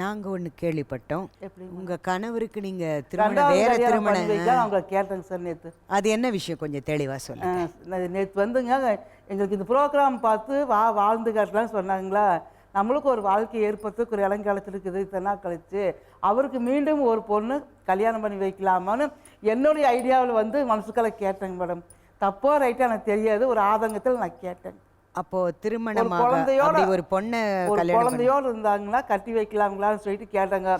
நாங்க ஒண்ணு கேள்விப்பட்டோம். எப்படி? உங்க கணவருக்கு நீங்க திருமணம் வேற திருமணம் அவங்க கேட்டேங்க சார் நேற்று அது என்ன விஷயம்? கொஞ்சம் தெளிவா சொல்லுங்க. நேற்று வந்துங்க எங்களுக்கு இந்த ப்ரோக்ராம் பார்த்து வா வாழ்ந்து காட்டலாம்னு சொன்னாங்களா? நம்மளுக்கு ஒரு வாழ்க்கை ஏற்படுறதுக்கு ஒரு இளங்காலத்தில் இருக்குது இத்தனை நாள் கழிச்சு. அவருக்கு மீண்டும் ஒரு பொண்ணு கல்யாணம் பண்ணி வைக்கலாமான்னு என்னுடைய ஐடியாவில் வந்து மனசுக்களை கேட்டேங்க மேடம். தப்போ ரைட்டாக எனக்கு தெரியாது ஒரு ஆதங்கத்தில் நான் கேட்டேன் அப்போ ஒரு திருமணமாக குழந்தையோட அப்படி ஒரு பொண்ணை ஒரு கல்யாணம் பண்ணி- குழந்தையோடு இருந்தாங்களா? கட்டி வைக்கலாங்களான்னு சொல்லிட்டு கேட்டாங்க.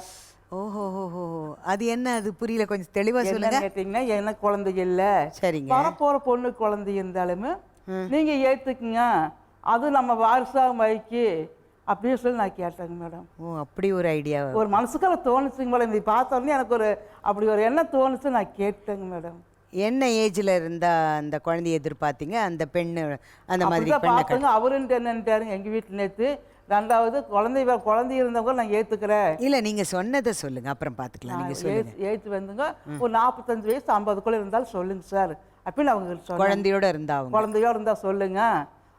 ஓஹோ ஓஹோ அது என்ன? அது புரியல. கொஞ்சம் தெளிவா சொல்லுங்க. கேட்டிங்கன்னா எனக்கு குழந்தை இல்லை. சரிங்க. வரப்போகிற பொண்ணு குழந்தை இருந்தாலுமே நீங்க ஏத்துக்குங்க. அது நம்ம வாரிசாக வைக்கி அப்படின்னு சொல்லி நான் கேட்டேங்க மேடம். ஓ அப்படி ஒரு ஐடியா. ஒரு மனசுக்குள்ள தோணுச்சுங்க மேடம். இதை பார்த்த உடனே எனக்கு ஒரு அப்படி ஒரு எண்ணம் தோணுச்சு நான் கேட்டேங்க மேடம். என்ன ஏஜ்ல இருந்தா அந்த குழந்தைய எதிர்பார்த்தீங்க? அந்த பெண்ணு அந்த மாதிரி பெண்ணை அவருன்ட்டு என்னன்ட்டாருங்க எங்க வீட்டில் நேற்று ரெண்டாவது குழந்தை குழந்தை இருந்தவங்க நான் ஏத்துக்கிறேன். இல்ல நீங்க சொன்னதை சொல்லுங்க. அப்புறம் பாத்துக்கலாம். நீங்க சொல்லுங்க. ஏற்று வந்துங்க ஒரு நாற்பத்தஞ்சு வயசு ஐம்பதுக்குள்ள இருந்தாலும் சொல்லுங்க சார். அப்படின்னு அவங்க குழந்தையோட இருந்தா குழந்தையோட இருந்தா சொல்லுங்க.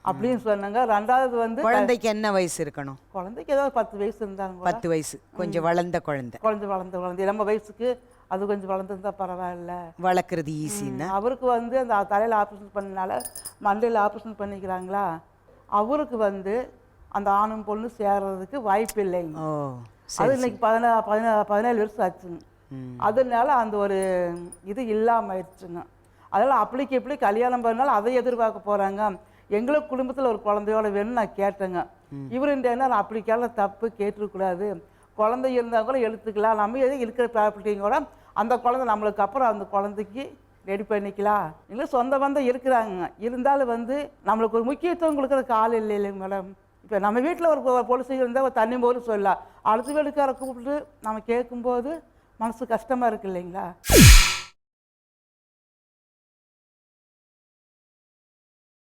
அப்படின்னு சொன்னாங்க. ரெண்டாவது வந்து குழந்தைக்கு என்ன வயசு இருக்கணும்? குழந்தைக்கு ஏதோ பத்து வயசு இருந்தாங்க பத்து வயசு. கொஞ்சம் வளர்ந்த குழந்தை. குழந்தை வளர்ந்த குழந்தை. நம்ம வயசுக்கு அது கொஞ்சம் வளர்ந்துருந்தா பரவாயில்ல. வளர்க்குறது ஈஸின்னா அவருக்கு வந்து அந்த தலையில் ஆப்ரேஷன் பண்ணனால மண்டையில் ஆப்ரேஷன் பண்ணிக்கிறாங்களா? அவருக்கு வந்து அந்த ஆணும் பொண்ணு சேர்றதுக்கு வாய்ப்பு இல்லைங்க ஓ அது இன்னைக்கு பதினா பதினா பதினேழு வருஷம் ஆச்சுங்க அதனால அந்த ஒரு இது இல்லாமல் ஆயிடுச்சுங்க. அதனால் அப்படிக்கு எப்படி கல்யாணம் பண்ணாலும் அதை எதிர்பார்க்க போகிறாங்க எங்களுக்கு குடும்பத்தில் ஒரு குழந்தையோட வேணும்னு நான் கேட்டேங்க. இவர் என்ன அப்படி கேட்க தப்பு கேட்டுருக்கூடாது குழந்தை இருந்தால் கூட எடுத்துக்கலாம். நம்ம எதுவும் இருக்கிற ப்ராப்பர்ட்டியும் கூட அந்த குழந்தை நம்மளுக்கு அப்புறம் அந்த குழந்தைக்கு ரெடி பண்ணிக்கலாம். எங்களுக்கு சொந்த பந்தம் இருக்கிறாங்க இருந்தாலும் வந்து நம்மளுக்கு ஒரு முக்கியத்துவம் கொடுக்குறதுக்கு ஆள் இல்லை இல்லைங்க மேடம். இப்போ நம்ம வீட்டில் ஒரு பொலிசை இருந்தால் ஒரு தண்ணி போது சொல்லலாம். அடுத்த வீட்டுக்கார கூப்பிட்டு நம்ம கேட்கும்போது மனசு கஷ்டமாக இருக்கு இல்லைங்களா?